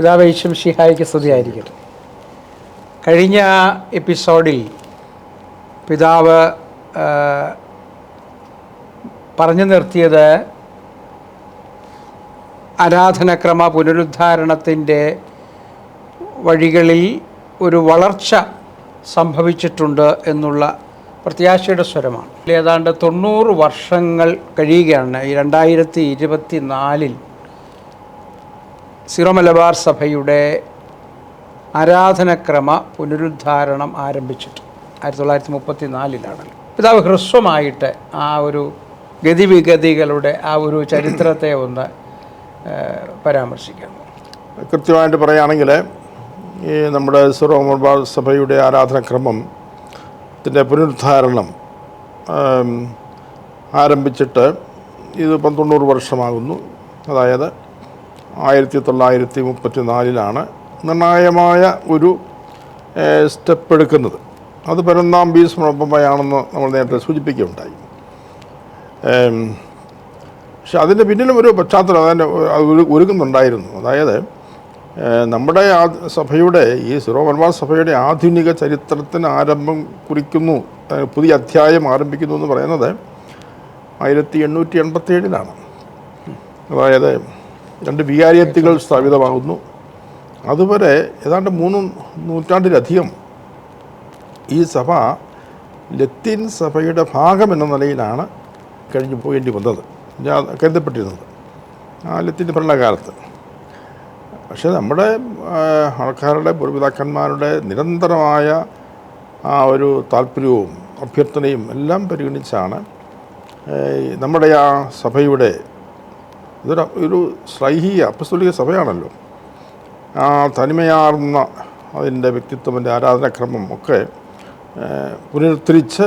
പിതാവ് യേശും ഷിഹായിക്ക് സ്തുതിയായിരിക്കട്ടെ. കഴിഞ്ഞ എപ്പിസോഡിൽ പിതാവ് പറഞ്ഞു നിർത്തിയത് ആരാധനക്രമ പുനരുദ്ധാരണത്തിന്റെ വഴികളിൽ ഒരു വളർച്ച സംഭവിച്ചിട്ടുണ്ട് എന്നുള്ള പ്രത്യാശയുടെ സ്വരമാണ്. ഏതാണ്ട് തൊണ്ണൂറ് വർഷങ്ങൾ കഴിയുകയാണ് ഈ രണ്ടായിരത്തി ഇരുപത്തി നാലിൽ സിറോ മലബാർ സഭയുടെ ആരാധനക്രമ പുനരുദ്ധാരണം ആരംഭിച്ചിട്ട് ആയിരത്തി തൊള്ളായിരത്തി മുപ്പത്തി നാലിലാണല്ലോ പിതാവ് ഹ്രസ്വമായിട്ട് ആ ഒരു ഗതിവിഗതികളുടെ ആ ഒരു ചരിത്രത്തെ ഒന്ന് പരാമർശിക്കാം കൃത്യമായിട്ട് പറയുകയാണെങ്കിൽ ഈ നമ്മുടെ സിറോ മലബാർ സഭയുടെ ആരാധനക്രമം ത്തിന്റെ പുനരുദ്ധാരണം ആരംഭിച്ചിട്ട് ഇത് തൊണ്ണൂറ് വർഷമാകുന്നു. അതായത് ആയിരത്തി തൊള്ളായിരത്തി മുപ്പത്തി നാലിലാണ് നിർണായകമായ ഒരു സ്റ്റെപ്പ് എടുക്കുന്നത് അത് പരന്നാം ബീസ് മുഴപ്പമാണെന്ന് നമ്മൾ നേരത്തെ സൂചിപ്പിക്കുകയുണ്ടായി. പക്ഷെ അതിന്റെ പിന്നിലും ഒരു പശ്ചാത്തലം അതിന്റെ ഒരു ഒരുക്കുന്നുണ്ടായിരുന്നു അതായത് നമ്മുടെ ആ സഭയുടെ ഈ സിറോ മലബാർ സഭയുടെ ആധുനിക ചരിത്രത്തിന് ആരംഭം കുറിക്കുന്നു പുതിയ അധ്യായം ആരംഭിക്കുന്നു എന്ന് പറയുന്നത് ആയിരത്തി എണ്ണൂറ്റി എൺപത്തി ഏഴിലാണ് അതായത് രണ്ട് വികാരിയത്തുകൾ സ്ഥാപിതമാകുന്നു. അതുവരെ ഏതാണ്ട് മൂന്ന് നൂറ്റാണ്ടിലധികം ഈ സഭ ലത്തീൻ സഭയുടെ ഭാഗം എന്ന നിലയിലാണ് കഴിഞ്ഞു പോകേണ്ടി വന്നത്. കരുതപ്പെട്ടിരുന്നത് ആ ലത്തീൻ ഭരണകാലത്ത്. പക്ഷേ നമ്മുടെ ആൾക്കാരുടെ പൂർവിതാക്കന്മാരുടെ നിരന്തരമായ ആ ഒരു താല്പര്യവും അഭ്യർത്ഥനയും എല്ലാം പരിഗണിച്ചാണ് നമ്മുടെ ആ സഭയുടെ ഇതൊരു ഒരു സ്ലൈഹീയ അപ്പസ്തുലിക സഭയാണല്ലോ. ആ തനിമയാർന്ന അതിന്റെ വ്യക്തിത്വം അതിന്റെ ആരാധനാക്രമം ഒക്കെ പുനരുദ്ധരിച്ച്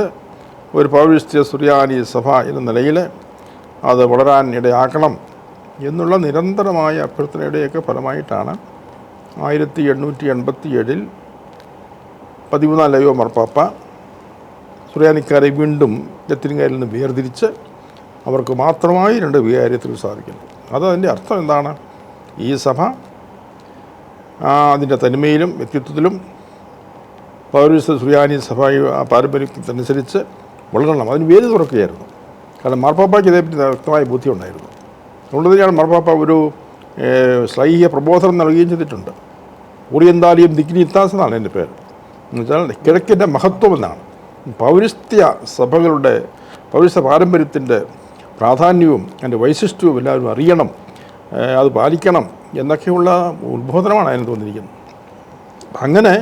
ഒരു പൗരസ്ത്യ സുറിയാനി സഭ എന്ന നിലയിൽ അത് വളരാൻ ഇടയാക്കണം എന്നുള്ള നിരന്തരമായ അഭ്യർത്ഥനയുടെയൊക്കെ ഫലമായിട്ടാണ് ആയിരത്തി എണ്ണൂറ്റി എൺപത്തി ഏഴിൽ പതിമൂന്നാം ലയോ മർപ്പാപ്പ സുറിയാനിക്കാരെ വീണ്ടും ലത്തിരിങ്കാരിൽ നിന്ന് വേർതിരിച്ച് അവർക്ക് മാത്രമായി രണ്ട് വികാര്യത്തിൽ സാധിക്കുന്നു. അത് അതിന്റെ അർത്ഥം എന്താണ്? ഈ സഭ അതിന്റെ തനിമയിലും വ്യക്തിത്വത്തിലും പൗരസ്ത്യ സുറിയാനി സഭ പാരമ്പര്യത്തിനനുസരിച്ച് വളരണം. അതിന് വേദി തുറക്കുകയായിരുന്നു. കാരണം മാർപ്പാപ്പയ്ക്ക് ഇതേപ്പറ്റി വ്യക്തമായ ബുദ്ധി ഉണ്ടായിരുന്നു. അതുകൊണ്ട് തന്നെയാണ് മാർപ്പാപ്പ ഒരു സ്ലൈഹ്യ പ്രബോധനം നൽകുകയും ചെയ്തിട്ടുണ്ട്. ഓറിയന്താലിയും ദിഗ്നിത്താസ് എന്നാണ് എന്റെ പേര്. എന്നുവെച്ചാൽ കിഴക്കിന്റെ മഹത്വം എന്നാണ്. പൗരസ്ത്യ സഭകളുടെ പൗരസ്ത്യ പാരമ്പര്യത്തിന്റെ പ്രാധാന്യവും അതിന്റെ വൈശിഷ്ട്യവും എല്ലാവരും അറിയണം അത് പാലിക്കണം എന്നൊക്കെയുള്ള ഉത്ബോധനമാണ് അതിന് തോന്നിയിരിക്കുന്നത് അങ്ങനെ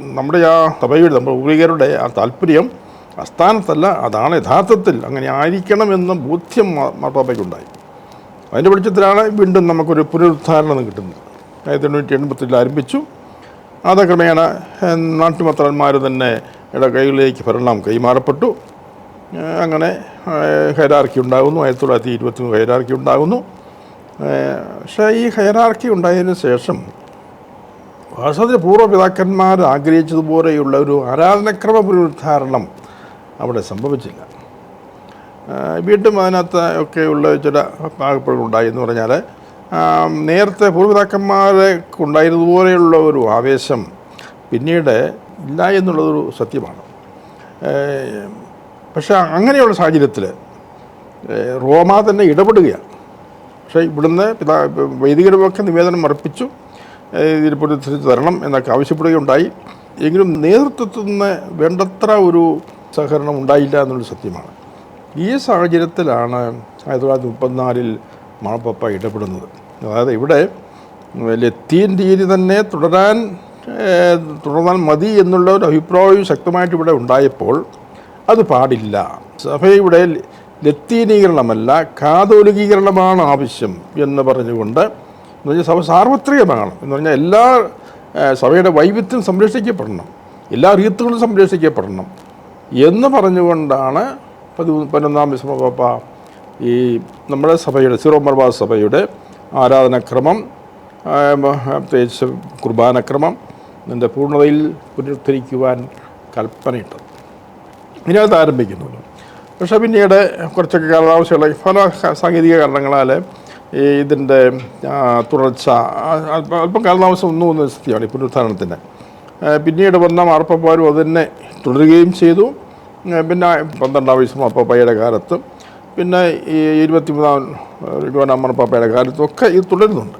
നമ്മുടെ ആ സഭയുടെ നമ്മുടെ ഊരികരുടെ ആ താല്പര്യം അസ്ഥാനത്തല്ല അതാണ് യഥാർത്ഥത്തിൽ അങ്ങനെ ആയിരിക്കണം എന്ന ബോധ്യം മാർപ്പാപ്പയ്ക്കുണ്ടായി. അതിന്റെ വെളിച്ചത്തിലാണ് വീണ്ടും നമുക്കൊരു പുനരുദ്ധാരണം കിട്ടുന്നത്. ആയിരത്തി എണ്ണൂറ്റി എൺപത്തിൽ ആരംഭിച്ചു. അത് ക്രമേണ നാട്ടുമത്രന്മാർ തന്നെ ഇട കൈകളിലേക്ക് ഭരണം കൈമാറപ്പെട്ടു. അങ്ങനെ ഹൈറാർക്കി ഉണ്ടാകുന്നു. ആയിരത്തി തൊള്ളായിരത്തി ഇരുപത്തി ഹൈറാർക്കി ഉണ്ടാകുന്നു. പക്ഷേ ഈ ഹൈറാർക്കി ഉണ്ടായതിനു ശേഷം വാസ്തവത്തിൽ പൂർവപിതാക്കന്മാർ ആഗ്രഹിച്ചതുപോലെയുള്ള ഒരു ആരാധനക്രമ പുനരുദ്ധാരണം അവിടെ സംഭവിച്ചില്ല. വീണ്ടും അതിനകത്ത് ഒക്കെയുള്ള ചില പാകപ്പെടുകളുണ്ടായി എന്ന് പറഞ്ഞാൽ നേരത്തെ പൂർവപിതാക്കന്മാരെ ഉണ്ടായിരുന്നതുപോലെയുള്ള ഒരു ആവേശം പിന്നീട് ഇല്ല എന്നുള്ളതൊരു സത്യമാണ്. പക്ഷേ അങ്ങനെയുള്ള സാഹചര്യത്തിൽ റോമ തന്നെ ഇടപെടുകയാണ് പക്ഷേ ഇവിടുന്ന് പിതാ വൈദികരുമൊക്കെ നിവേദനം അർപ്പിച്ചു പുനരുദ്ധരിച്ച് തരണം എന്നൊക്കെ ആവശ്യപ്പെടുകയുണ്ടായി. എങ്കിലും നേതൃത്വത്തിൽ നിന്ന് വേണ്ടത്ര ഒരു സഹകരണം ഉണ്ടായില്ല എന്നുള്ള സത്യമാണ്. ഈ സാഹചര്യത്തിലാണ് ആയിരത്തി തൊള്ളായിരത്തി മുപ്പത്തിനാലിൽ മാപ്പപ്പ ഇടപെടുന്നത്. അതായത് ഇവിടെ ലത്തീൻ രീതി തന്നെ തുടരാൻ തുടർന്നാൽ മതി എന്നുള്ള ഒരു അഭിപ്രായവും ശക്തമായിട്ട് ഇവിടെ ഉണ്ടായപ്പോൾ അത് പാടില്ല. സഭയുടെ ലത്തീനീകരണമല്ല കാതോലികീകരണമാണ് ആവശ്യം എന്ന് പറഞ്ഞുകൊണ്ട് എന്ന് പറഞ്ഞാൽ സഭ സാർവത്രികമാണ് എന്ന് പറഞ്ഞാൽ എല്ലാ സഭയുടെ വൈവിധ്യം സംരക്ഷിക്കപ്പെടണം. എല്ലാ റീത്തുകളും സംരക്ഷിക്കപ്പെടണം എന്ന് പറഞ്ഞുകൊണ്ടാണ് പതി പതിനൊന്നാം വിസ്മപാപ്പ ഈ നമ്മുടെ സഭയുടെ സീറോ മർബാ സഭയുടെ ആരാധനാക്രമം പ്രത്യേകിച്ച് കുർബാനക്രമം എന്റെ പൂർണതയിൽ പുനരുദ്ധരിക്കുവാൻ കൽപ്പനയിട്ടത് ഇതിനകത്ത് ആരംഭിക്കുന്നു പക്ഷേ പിന്നീട് കുറച്ചൊക്കെ കാലാവശ്യമുള്ള പല സാങ്കേതിക കാരണങ്ങളാൽ ഈ ഇതിന്റെ തുടർച്ച അല്പം കാലതാമസം ഒന്നും ഒന്ന് സ്ഥിതിയാണ് ഈ പുനരുത്ഥാനത്തിന് പിന്നീട് വന്ന മാർപ്പപ്പാരും അത് തന്നെ തുടരുകയും ചെയ്തു. പിന്നെ പന്ത്രണ്ടാം വയസ്സ് മാർപ്പപ്പയുടെ കാലത്ത് പിന്നെ ഈ ഇരുപത്തിമൂന്നാം ഇരുപതാം മാർപ്പപ്പയുടെ കാലത്തും ഒക്കെ ഇത് തുടരുന്നുണ്ട്.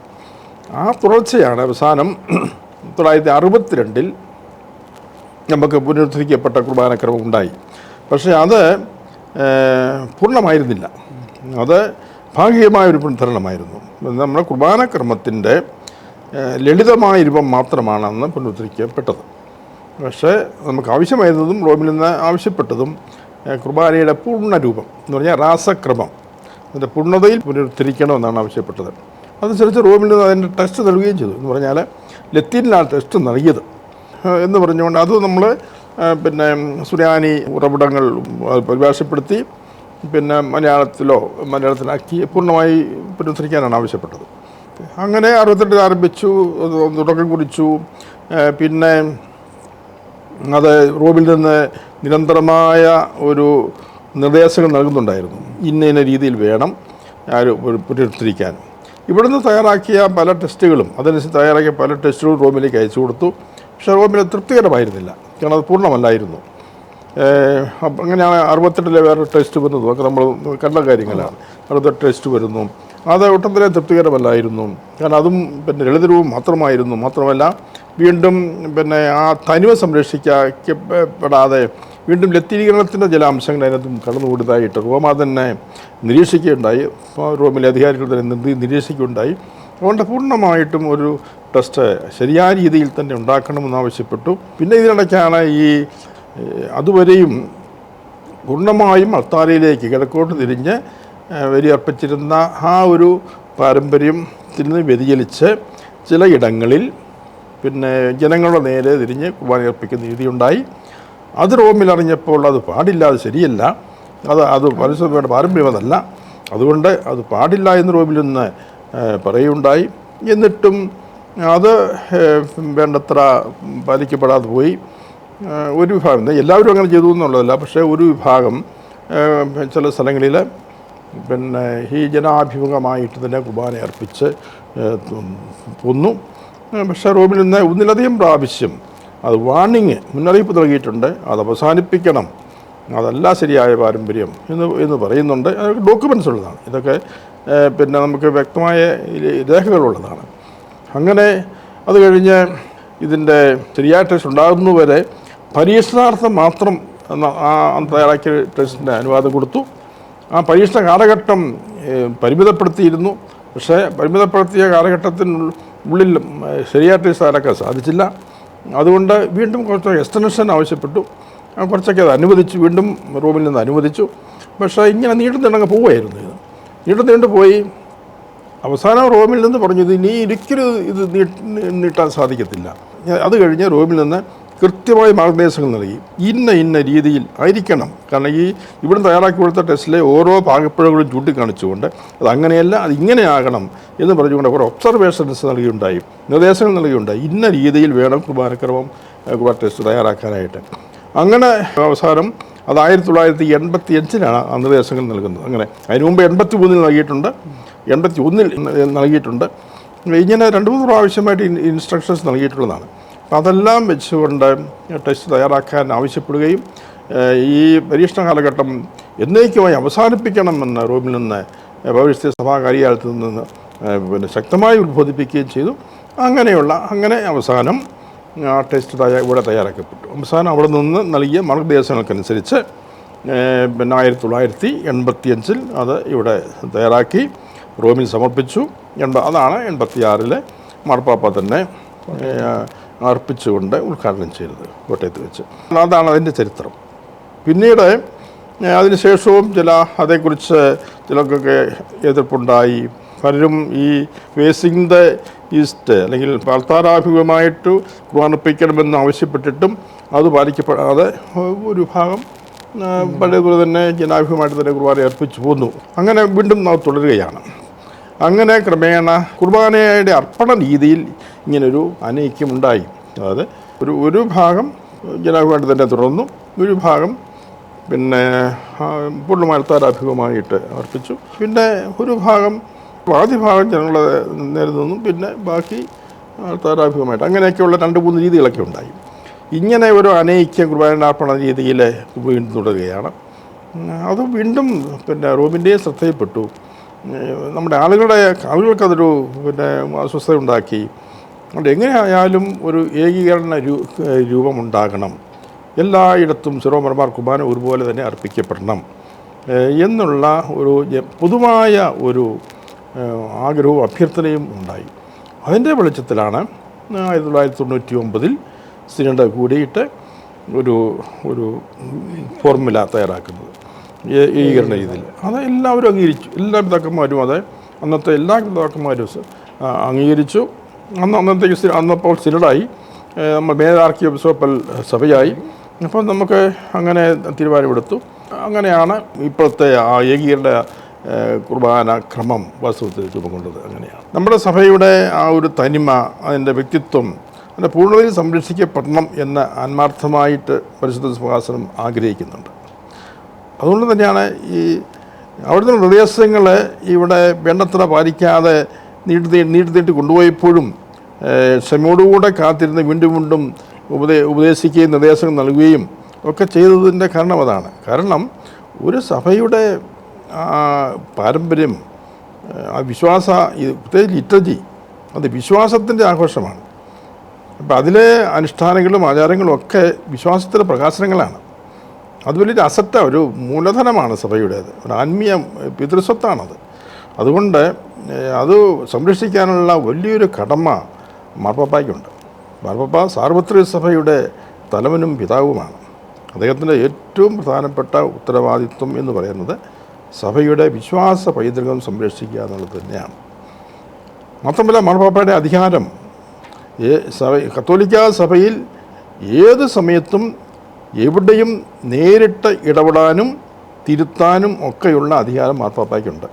ആ തുടർച്ചയാണ് അവസാനം തൊള്ളായിരത്തി അറുപത്തിരണ്ടിൽ നമുക്ക് പുനരുദ്ധരിക്കപ്പെട്ട കുർബാനക്രമം ഉണ്ടായി. പക്ഷേ അത് പൂർണമായിരുന്നില്ല. അത് ഭാഗികമായ ഒരു പുനരുദ്ധരണമായിരുന്നു നമ്മുടെ കുർബാനക്രമത്തിന്റെ ലളിതമായ രൂപം മാത്രമാണ് അന്ന് പുനരുദ്ധരിക്കപ്പെട്ടത്. പക്ഷേ നമുക്ക് ആവശ്യമായിരുന്നതും റോമിൽ നിന്ന് ആവശ്യപ്പെട്ടതും കുർബാനയുടെ പൂർണ രൂപം എന്ന് പറഞ്ഞാൽ രാസക്രമം. അതിന്റെ പൂർണതയിൽ പുനരുദ്ധരിക്കണമെന്നാണ് ആവശ്യപ്പെട്ടത്. അതനുസരിച്ച് റോമിൽ നിന്ന് അതിന്റെ ടെസ്റ്റ് നൽകുകയും ചെയ്തു. എന്ന് പറഞ്ഞാൽ ലത്തീനിലാണ് ടെസ്റ്റ് നൽകിയത്. എന്ന് പറഞ്ഞുകൊണ്ട് അത് നമ്മൾ പിന്നെ സുറിയാനി ഉറവിടങ്ങൾ പരിഭാഷപ്പെടുത്തി പിന്നെ മലയാളത്തിലോ മലയാളത്തിലാക്കി പൂർണമായി പുനരുദ്ധരിക്കാനാണ് ആവശ്യപ്പെട്ടത്. അങ്ങനെ അറുപത്തെട്ടിൽ ആരംഭിച്ചു തുടക്കം കുറിച്ചു. പിന്നെ അത് റോബിൽ നിന്ന് നിരന്തരമായ ഒരു നിർദ്ദേശങ്ങൾ നൽകുന്നുണ്ടായിരുന്നു. ഇന്ന ഇന്ന രീതിയിൽ വേണം പുനരുദ്ധരിക്കാൻ. ഇവിടുന്ന് തയ്യാറാക്കിയ പല ടെസ്റ്റുകളും അതനുസരിച്ച് തയ്യാറാക്കിയ പല ടെസ്റ്റുകളും റോമിലേക്ക് അയച്ചു കൊടുത്തു. പക്ഷേ റോമിൽ തൃപ്തികരമായിരുന്നില്ല. കാരണം അത് പൂർണമല്ലായിരുന്നു അങ്ങനെയാണ് അറുപത്തെട്ടിലെ വേറെ ടെസ്റ്റ് വരുന്നതും. ഒക്കെ നമ്മൾ കണ്ട കാര്യങ്ങളാണ്. അടുത്ത ടെസ്റ്റ് വരുന്നു. അത് ഒട്ടും തന്നെ തൃപ്തികരമല്ലായിരുന്നു. കാരണം അതും പിന്നെ ലളിതരൂപം മാത്രമായിരുന്നു. മാത്രമല്ല വീണ്ടും പിന്നെ ആ തനിമ സംരക്ഷിക്കപ്പെടാതെ വീണ്ടും ലത്തീകരണത്തിന്റെ ജലാംശങ്ങൾ അംശങ്ങൾ അതിനകത്തും കടന്നുകൂടിയതായിട്ട് റോമ തന്നെ നിരീക്ഷിക്കുകയുണ്ടായി. റോമിലെ അധികാരികൾ തന്നെ നിരീക്ഷിക്കുകയുണ്ടായി. അതുകൊണ്ട് പൂർണമായിട്ടും ഒരു ടെസ്റ്റ് ശരിയായ രീതിയിൽ തന്നെ ഉണ്ടാക്കണമെന്ന് ആവശ്യപ്പെട്ടു. പിന്നെ ഇതിനിടയ്ക്കാണ് ഈ അതുവരെയും പൂർണമായും അത്താരയിലേക്ക് കിഴക്കോട്ട് തിരിഞ്ഞ് വരിയർപ്പിച്ചിരുന്ന ആ ഒരു പാരമ്പര്യത്തിൽ നിന്ന് വ്യതിചലിച്ച് ചിലയിടങ്ങളിൽ പിന്നെ ജനങ്ങളുടെ നേരെ തിരിഞ്ഞ് കുർബാനയർപ്പിക്കുന്ന രീതിയുണ്ടായി. അത് റോമിൽ അറിഞ്ഞപ്പോൾ അത് പാടില്ല അത് ശരിയല്ല. അത് അത് പരിശുദ്ധയുടെ പാരമ്പര്യമതല്ല അതുകൊണ്ട് അത് പാടില്ല എന്ന് റോമിൽ നിന്ന് ഏഹ്, പറയുകയുണ്ടായി എന്നിട്ടും അത് വേണ്ടത്ര പാലിക്കപ്പെടാതെ പോയി. ഒരു വിഭാഗം എല്ലാവരും അങ്ങനെ ചെയ്തു എന്നുള്ളതല്ല പക്ഷേ ഒരു വിഭാഗം ചില സ്ഥലങ്ങളിൽ പിന്നെ ഈ ജനാഭിമുഖമായിട്ട് തന്നെ കുർബാന അർപ്പിച്ച് തു- പക്ഷേ റോമിൽ നിന്ന് ഒന്നിലധികം പ്രാവശ്യം അത് വാണിങ് മുന്നറിയിപ്പ് നൽകിയിട്ടുണ്ട്. അത് അവസാനിപ്പിക്കണം. അതല്ല ശരിയായ പാരമ്പര്യം എന്ന് എന്ന് പറയുന്നുണ്ട്. ഡോക്യുമെൻസ് ഉള്ളതാണ് ഇതൊക്കെ പിന്നെ നമുക്ക് വ്യക്തമായ രേഖകളുള്ളതാണ്. അങ്ങനെ അത് കഴിഞ്ഞ് ഇതിന്റെ ശരിയായ ടെസ്റ്റ് ഉണ്ടാകുന്നതുവരെ പരീക്ഷണാർത്ഥം മാത്രം തയ്യാറാക്കിയ ടെസ്റ്റിന്റെ അനുവാദം കൊടുത്തു. ആ പരീക്ഷണ കാലഘട്ടം പരിമിതപ്പെടുത്തിയിരുന്നു. പക്ഷേ പരിമിതപ്പെടുത്തിയ കാലഘട്ടത്തിനുള്ളിൽ ശരിയായ ടെസ്റ്റ് തയ്യാറാക്കാൻ സാധിച്ചില്ല. അതുകൊണ്ട് വീണ്ടും കുറച്ച് എക്സ്റ്റൻഷൻ ആവശ്യപ്പെട്ടു. കുറച്ചൊക്കെ അത് അനുവദിച്ചു. വീണ്ടും റൂമിൽ നിന്ന് അനുവദിച്ചു. പക്ഷേ ഇങ്ങനെ നീണ്ടു നിന്നങ്ങ് പോവുമായിരുന്നു ഇത്. നീണ്ടു നീണ്ടു പോയി. അവസാനം റോമിൽ നിന്ന് പറഞ്ഞു ഇത് ഇനി ഒരിക്കലും ഇത് നീ- നീട്ടാൻ സാധിക്കത്തില്ല. അത് കഴിഞ്ഞ് റോമിൽ നിന്ന് കൃത്യമായ മാർഗനിർദ്ദേശങ്ങൾ നൽകി. ഇന്ന ഇന്ന രീതിയിൽ ആയിരിക്കണം. കാരണം ഈ ഇവിടെ തയ്യാറാക്കി കൊടുത്ത ടെസ്റ്റിലെ ഓരോ ഭാഗപ്പിഴകളും ചൂണ്ടിക്കാണിച്ചുകൊണ്ട് അത് അങ്ങനെയല്ല അത് ഇങ്ങനെയാകണം എന്ന് പറഞ്ഞുകൊണ്ട് കുറേ ഒബ്സർവേഷൻസ് നൽകിയുണ്ടായി നിർദ്ദേശങ്ങൾ നൽകിയുണ്ടായി. ഇന്ന രീതിയിൽ വേണം ഏഹ്, കുർബാന ടെസ്റ്റ് തയ്യാറാക്കാനായിട്ട്. അങ്ങനെ അവസാനം അത് ആയിരത്തി തൊള്ളായിരത്തി എൺപത്തി ആ നിർദ്ദേശങ്ങൾ നൽകുന്നത്. അങ്ങനെ അതിന് മുമ്പ് എൺപത്തി മൂന്നിൽ നൽകിയിട്ടുണ്ട്. എൺപത്തി ഒന്നിൽ നൽകിയിട്ടുണ്ട്. ഇങ്ങനെ രണ്ട് മൂന്ന് പ്രാവശ്യമായിട്ട് ഇൻ- ഇൻസ്ട്രക്ഷൻസ് നൽകിയിട്ടുള്ളതാണ്. അപ്പോൾ അതെല്ലാം വെച്ചുകൊണ്ട് ടെസ്റ്റ് തയ്യാറാക്കാൻ ആവശ്യപ്പെടുകയും ഈ പരീക്ഷണ കാലഘട്ടം എന്നേക്കുമായി അവസാനിപ്പിക്കണമെന്ന് റൂമിൽ നിന്ന് പൗരസ്ത്യ സഭാ കാര്യാലയത്തിൽ നിന്ന് പിന്നെ ശക്തമായി ഉത്ബോധിപ്പിക്കുകയും ചെയ്തു. അങ്ങനെയുള്ള അങ്ങനെ അവസാനം ആ ടെസ്റ്റ് തയ്യാ ഇവിടെ തയ്യാറാക്കപ്പെട്ടു. അവസാനം അവിടെ നിന്ന് നൽകിയ മാർഗനിർദ്ദേശങ്ങൾക്കനുസരിച്ച് പിന്നെ ആയിരത്തി തൊള്ളായിരത്തി എൺപത്തി അഞ്ചിൽ അത് ഇവിടെ തയ്യാറാക്കി റോമിൽ സമർപ്പിച്ചു. എൺപ അതാണ് എൺപത്തിയാറിലെ മാർപ്പാപ്പ തന്നെ അർപ്പിച്ചുകൊണ്ട് ഉദ്ഘാടനം ചെയ്തത് കോട്ടയത്ത് വെച്ച്. അതാണ് അതിന്റെ ചരിത്രം. പിന്നീട് അതിനുശേഷവും ചില അതേക്കുറിച്ച് ചിലർക്കൊക്കെ എതിർപ്പുണ്ടായി. പലരും ഈ ദ ഈസ്റ്റ് അല്ലെങ്കിൽ പാൽത്താരാഭിമുഖമായിട്ട് കുർബാനപ്പിക്കണമെന്ന് ആവശ്യപ്പെട്ടിട്ടും അത് പാലിക്കപ്പെടാതെ ഒരു ഭാഗം പഴയതുപോലെ തന്നെ ജനാഭിമായിട്ട് തന്നെ കുർബാന അർപ്പിച്ചു പോന്നു. അങ്ങനെ വീണ്ടും നാം തുടരുകയാണ്. അങ്ങനെ ക്രമേണ കുർബാനയുടെ അർപ്പണ രീതിയിൽ ഇങ്ങനൊരു അനൈക്യമുണ്ടായി അതായത് ഒരു ഒരു ഭാഗം ജനാഭിമായിട്ട് തന്നെ തുടർന്നു ഒരു ഭാഗം പിന്നെ ആ, പൂർണമായ താരാഭിമുഖമായിട്ട് അർപ്പിച്ചു. പിന്നെ ഒരു ഭാഗം ആദ്യ ഭാഗം ജനങ്ങൾ നേരിടുന്നു പിന്നെ ബാക്കി ആൾക്കാരാഭിമുഖമായിട്ട് അങ്ങനെയൊക്കെയുള്ള രണ്ട് മൂന്ന് രീതികളൊക്കെ ഉണ്ടായി. ഇങ്ങനെ ഒരു അനൈക്യം കുർബാനാർപ്പണ രീതിയിൽ വീണ്ടും തുടരുകയാണ്. അത് വീണ്ടും പിന്നെ റോബിന്റെയും ശ്രദ്ധയിൽപ്പെട്ടു. നമ്മുടെ ആളുകളുടെ ആളുകൾക്കതൊരു പിന്നെ അസ്വസ്ഥത ഉണ്ടാക്കി. അതുകൊണ്ട് എങ്ങനെയായാലും ഒരു ഏകീകരണ രൂ രൂപമുണ്ടാകണം. എല്ലായിടത്തും സിറോമർമാർ കുർബാന ഒരുപോലെ തന്നെ അർപ്പിക്കപ്പെടണം. എന്നുള്ള ഒരു പൊതുവായ ഒരു ആഗ്രഹവും അഭ്യർത്ഥനയും ഉണ്ടായി. അതിന്റെ വെളിച്ചത്തിലാണ് ആയിരത്തി തൊള്ളായിരത്തി തൊണ്ണൂറ്റി ഒമ്പതിൽ സിനഡ് കൂടിയിട്ട് ഒരു ഒരു ഫോർമുല തയ്യാറാക്കുന്നത്. ഏകീകരണ രീതിയിൽ. അത് എല്ലാവരും അംഗീകരിച്ചു. എല്ലാ പിതാക്കന്മാരും അത് അന്നത്തെ എല്ലാ പിതാക്കന്മാരും അംഗീകരിച്ചു. അന്ന് അന്നത്തെ അന്നപ്പോൾ സിനഡായി നമ്മൾ മേലാർക്കിയ ബിഷോപ്പൽ സഭയായി. അപ്പോൾ നമുക്ക് അങ്ങനെ തീരുമാനമെടുത്തു. അങ്ങനെയാണ് ഇപ്പോഴത്തെ ആ ഏകീകരണ കുർബാന ക്രമം വാസ്തവത്തിൽ രൂപം കൊണ്ടത് അങ്ങനെയാണ്. നമ്മുടെ സഭയുടെ ആ ഒരു തനിമ അതിന്റെ വ്യക്തിത്വം അതിന്റെ പൂർണതയിൽ സംരക്ഷിക്കപ്പെടണം എന്ന് ആത്മാർത്ഥമായിട്ട് പരിശുദ്ധ സുഹാസനം ആഗ്രഹിക്കുന്നുണ്ട്. അതുകൊണ്ട് തന്നെയാണ് ഈ അവിടുത്തെ നിർദ്ദേശങ്ങൾ ഇവിടെ വേണ്ടത്ര പാലിക്കാതെ നീട്ടി നീട്ടി നീട്ടി കൊണ്ടുപോയപ്പോഴും ക്ഷമയോടുകൂടെ കാത്തിരുന്ന് വീണ്ടും വീണ്ടും ഉപദേ ഉപദേശിക്കുകയും നിർദ്ദേശങ്ങൾ നൽകുകയും ഒക്കെ ചെയ്തതിന്റെ കാരണം അതാണ്. കാരണം ഒരു സഭയുടെ പാരമ്പര്യം ഏഹ്, ആ വിശ്വാസ ഈ പ്രത്യേകിച്ച് ലിറ്ററജി അത് വിശ്വാസത്തിന്റെ ആഘോഷമാണ്. അപ്പം അതിലെ അനുഷ്ഠാനങ്ങളും ആചാരങ്ങളും ഒക്കെ വിശ്വാസത്തിലെ പ്രകാശനങ്ങളാണ്. അത് വലിയൊരു അസറ്റാണ് ഒരു മൂലധനമാണ് സഭയുടേത്. ഒരു ആത്മീയ പിതൃസ്വത്താണത്. അതുകൊണ്ട് അത് സംരക്ഷിക്കാനുള്ള വലിയൊരു കടമ മാർപ്പാപ്പയ്ക്കുണ്ട്. മാർപ്പാപ്പ സാർവത്രിക സഭയുടെ തലവനും പിതാവുമാണ്. അദ്ദേഹത്തിന്റെ ഏറ്റവും പ്രധാനപ്പെട്ട ഉത്തരവാദിത്വം എന്ന് പറയുന്നത് സഭയുടെ വിശ്വാസ പൈതൃകം സംരക്ഷിക്കുക എന്നുള്ളത് തന്നെയാണ്. മാത്രമല്ല മാർപ്പാപ്പയുടെ അധികാരം സഭ കത്തോലിക്ക സഭയിൽ ഏത് സമയത്തും എവിടെയും നേരിട്ട് ഇടപെടാനും തിരുത്താനും ഒക്കെയുള്ള അധികാരം മാർപ്പാപ്പയ്ക്കുണ്ട്.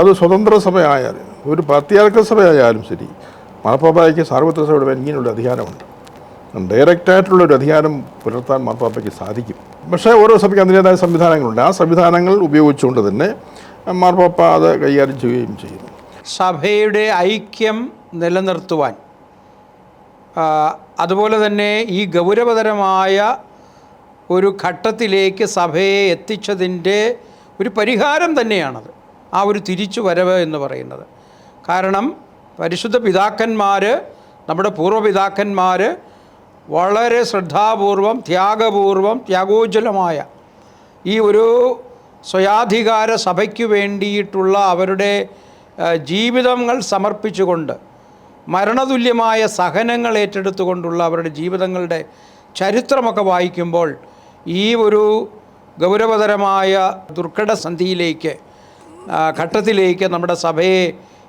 അത് സ്വതന്ത്ര സഭയായാലും ഒരു പാർട്ടിയാർക്ക സഭയായാലും ശരി മാർപ്പാപ്പയ്ക്ക് സാർവത്രിക സഭയുടെ ഇങ്ങനെയുള്ള അധികാരമുണ്ട്. ഡയറക്റ്റായിട്ടുള്ള ഒരു അധികാരം പുലർത്താൻ മാർപ്പാപ്പയ്ക്ക് സാധിക്കും. പക്ഷേ ഓരോ സഭയ്ക്ക് അതിന്റേതായ സംവിധാനങ്ങളുണ്ട്. ആ സംവിധാനങ്ങൾ ഉപയോഗിച്ചുകൊണ്ട് തന്നെ മാർപ്പാപ്പ അത് കൈകാര്യം ചെയ്യുകയും ചെയ്യുന്നു. സഭയുടെ ഐക്യം നിലനിർത്തുവാൻ അതുപോലെ തന്നെ ഈ ഗൗരവതരമായ ഒരു ഘട്ടത്തിലേക്ക് സഭയെ എത്തിച്ചതിന്റെ ഒരു പരിഹാരം തന്നെയാണത്. ആ ഒരു തിരിച്ചു വരവ് എന്ന് പറയുന്നത്. കാരണം പരിശുദ്ധ പിതാക്കന്മാർ നമ്മുടെ പൂർവപിതാക്കന്മാർ വളരെ ശ്രദ്ധാപൂർവം ത്യാഗപൂർവം ത്യാഗോജ്വലമായ ഈ ഒരു സ്വയാധികാര സഭയ്ക്ക് വേണ്ടിയിട്ടുള്ള അവരുടെ ജീവിതങ്ങൾ സമർപ്പിച്ചുകൊണ്ട് മരണതുല്യമായ സഹനങ്ങൾ ഏറ്റെടുത്തുകൊണ്ടുള്ള അവരുടെ ജീവിതങ്ങളുടെ ചരിത്രമൊക്കെ വായിക്കുമ്പോൾ ഈ ഒരു ഗൗരവതരമായ ദുർഘട സന്ധിയിലേക്ക് ഘട്ടത്തിലേക്ക് നമ്മുടെ സഭയെ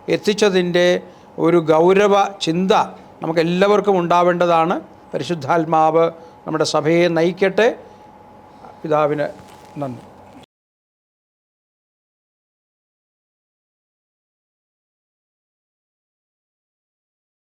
എത്തിച്ചതിന്റെ ഒരു ഗൗരവ ചിന്ത നമുക്കെല്ലാവർക്കും ഉണ്ടാവേണ്ടതാണ്. പരിശുദ്ധാത്മാവ് നമ്മുടെ സഭയെ നയിക്കട്ടെ. പിതാവിന് നന്ദി.